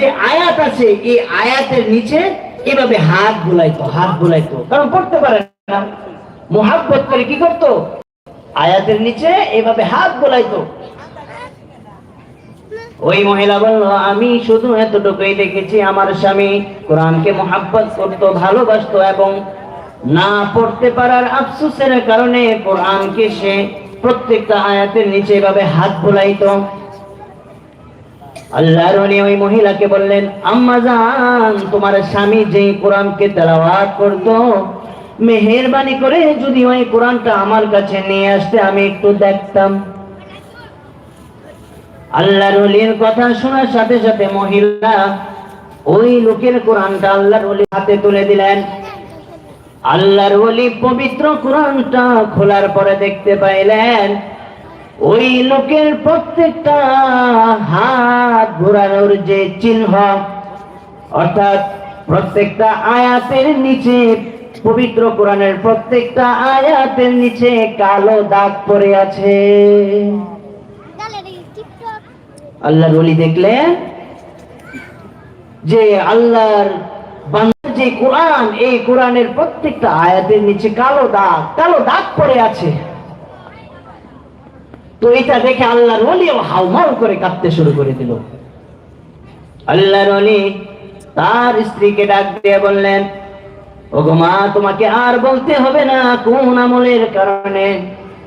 যে আয়াত আছে, এই আয়াতের নিচে এভাবে হাত বুলাইতো হাত বুলাইতো। কারণ পড়তে পারে না। মোহাব্বত করে কি করতো? আয়াতের নিচে এভাবে হাত বুলাইতো। ওই মহিলা বলল, আমি শুধু এতটুকুই দেখেছি, আমার স্বামী কোরআনকে মোহাব্বত করতো, ভালোবাসতো এবং না পড়তে পারার আফসোসের কারণে কোরআনকে সে প্রত্যেকটা আয়াতের নিচে এভাবে হাত বুলাইতো। আল্লাহর ওলি ওই মহিলাকে বললেন, আম্মা জান, তোমার স্বামী যে কোরআনকে তেলাওয়াত করতো, মেহেরবানি করে যদি ওই কোরআনটা আমার কাছে নিয়ে আসতে আমি একটু দেখতাম। আল্লাহর ওলির কথা শোনার সাথে সাথে মহিলা ওই লোকের কোরআনটা আল্লাহর ওলির হাতে তুলে দিলেন। আল্লাহর ওলি পবিত্র কোরআনটা খোলার পরে দেখতে পাইলেন ওই লোকের প্রত্যেকটা হাত ঘোরানোর যে চিহ্ন, অর্থাৎ প্রত্যেকটা আয়াতের নিচে, পবিত্র কোরআনের প্রত্যেকটা আয়াতের নিচে কালো দাগ পড়ে আছে। আল্লাহর ওলি দেখলে? যে আল্লাহর যে কোরআন, এই কোরআনের প্রত্যেকটা আয়াতের নিচে কালো দাগ কালো দাগ পড়ে আছে। তো এটা দেখে আল্লাহর ওলিও হাউমাউ করে কাঁদতে শুরু করে দিল। আল্লাহর ওলি তার স্ত্রীকে ডাক দিয়ে বললেন, ওগো মা, তোমাকে আর বলতে হবে না, কোন আমলের কারণে?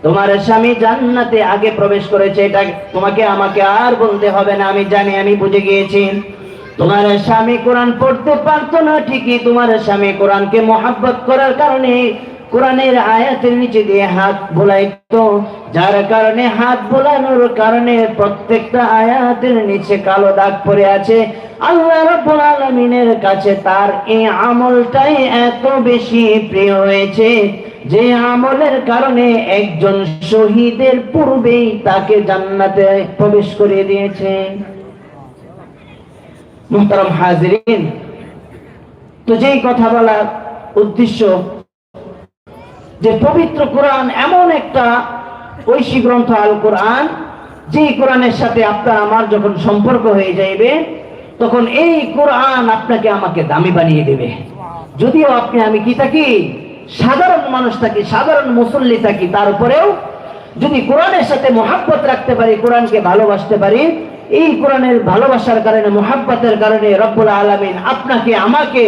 তোমার স্বামী জান্নাতে আগে প্রবেশ করেছে, এটা তোমাকে, আমাকে আর বলতে হবে না, আমি জানি, আমি বুঝে গিয়েছি। তোমার স্বামী কোরআন পড়তে পারতো না ঠিকই, তোমার স্বামী কোরআনকে মহাব্বত করার কারণে কোরআনের আয়াতের নিচে দিয়ে হাত বোলাইতো, যার কারণে হাত বোলানোর কারণে প্রত্যেকটা আয়াতের নিচে কালো দাগ পড়ে আছে। আল্লাহ রাব্বুল আলামিনের কাছে তার এই আমলটাই এত বেশি প্রিয় হয়েছে যে আমলের কারণে একজন শহীদের পূর্বেই তাকে জান্নাতে প্রবেশ করিয়ে দিয়েছে। মুহতারাম হাজিরিন, তো যেই কথা বলার উদ্দেশ্য যে পবিত্র কোরআন এমন একটা ঐশী গ্রন্থ আল কোরআন, যেই কোরআনের সাথে আপনার আমার যখন সম্পর্ক হয়ে যাইবে, তখন এই কোরআন আপনাকে আমাকে দামি বানিয়ে দেবে। যদিও আপনি, আমি কি থাকি? সাধারণ মানুষ থাকি, সাধারণ মুসল্লি থাকি, তার উপরেও যদি কোরআনের সাথে মহাব্বত রাখতে পারি, কোরআনকে ভালোবাসতে পারি, এই কোরআনের ভালোবাসার কারণে, মহাব্বতের কারণে রব্বুল আলমিন আপনাকে, আমাকে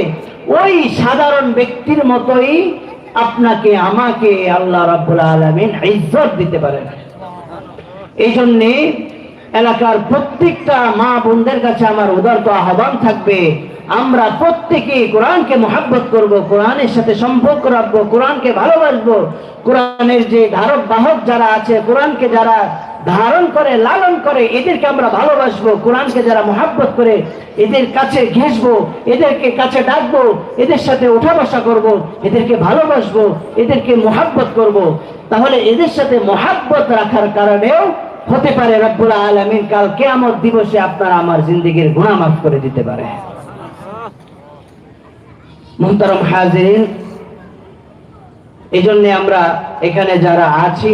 ওই সাধারণ ব্যক্তির মতোই আপনাকে, আমাকে আল্লাহ রাব্বুল আলমিন ইজ্জত দিতে পারেন। এই জন্যে এলাকার প্রত্যেকটা মা বোনদের কাছে আমার উদারত আহ্বান থাকবে, আমরা প্রত্যেকে কোরআনকে মহাব্বত করব, কোরআনের সাথে সম্পর্ক রাখব, কোরআনকে ভালোবাসবো, কোরআনের যে ধারক বাহক যারা আছে, কোরআনকে যারা ধারণ করে, লালন করে, এদেরকে আমরা ভালোবাসবো কোরআনকে যারা মহাব্বত করে, এদের কাছে ঘেসবো এদেরকে কাছে ডাকবো, এদের সাথে উঠা বসা করব, এদেরকে ভালোবাসবো, এদেরকে মহাব্বত করব। তাহলে এদের সাথে মহাব্বত রাখার কারণেও হতে পারে রব্বুল আলমিন, কাল কেয়ামত দিবসে আপনারা আমার জিন্দিগির গুণা মাফ করে দিতে পারে মুহতারম হাজিরিন এই আমরা এখানে যারা আছি,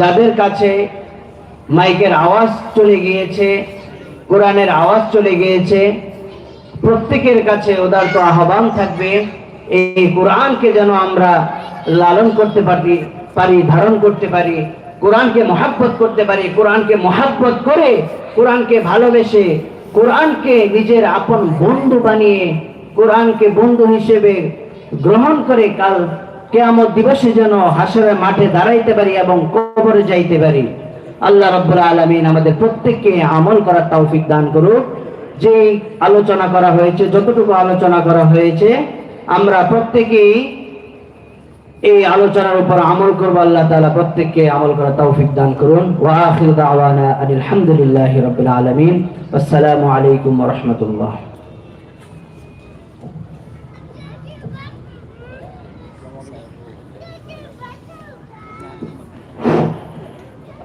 যাদের কাছে মাইকের আওয়াজ চলে গিয়েছে, কোরআনের আওয়াজ চলে গিয়েছে। প্রত্যেকের কাছে উদারত আহ্বান থাকবে, এই কোরআনকে যেন আমরা লালন করতে পারি পারি, ধারণ করতে পারি, কোরআনকে মহাব্বত করতে পারি, কোরআনকে মহাব্বত করে, কোরআনকে ভালোবেসে, কোরআনকে নিজের আপন বন্ধু বানিয়ে, কোরআনকে বন্ধু হিসেবে গ্রহণ করে কাল কেয়ামত দিবসে যেন হাসরের মাঠে দাঁড়াইতে পারি এবং কবরে যাইতে পারি। আল্লাহ রব্বুল আলমিন আমাদের প্রত্যেককে আমল করার তৌফিক দান করুক। যে আলোচনা করা হয়েছে, যতটুকু আলোচনা করা হয়েছে, আমরা প্রত্যেকেই এই আলোচনার উপর আমল করব। আল্লাহ তালা প্রত্যেককে আমল করার তৌফিক দান করুন। ওয়া আখিরু দাওয়ানা আনিল হামদুলিল্লাহি রাব্বিল আলামিন। আসসালামু আলাইকুম রাহমাতুল্লাহ।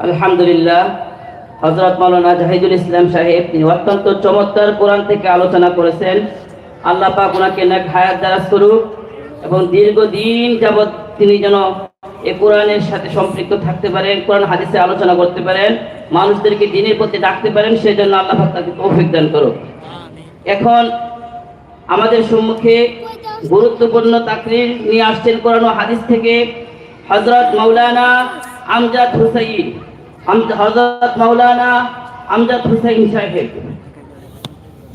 আলহামদুলিল্লাহ হজরত মৌলানা জাহিদুল ইসলাম সাহেব তিনি অত্যন্ত চমৎকার কোরআন থেকে আলোচনা করেছেন। আল্লাহ পাক ওনাকে নেক হায়াত দারাজ করুক এবং দীর্ঘদিন যাবৎ তিনি যেন এ কোরআনের সাথে সম্পৃক্ত থাকতে পারেন কোরআন হাদিসে আলোচনা করতে পারেন মানুষদেরকে দিনের প্রতি ডাকতে পারেন সেই জন্য আল্লাহ পাক তাকে তৌফিক দান করুক। এখন আমাদের সম্মুখে গুরুত্বপূর্ণ তাকরির নিয়ে আসছেন কোরআন হাদিস থেকে হজরত মাওলানা আমজাদ হুসাইন। হজরত মাওলানা আমজাদ হুসাইন সাহেব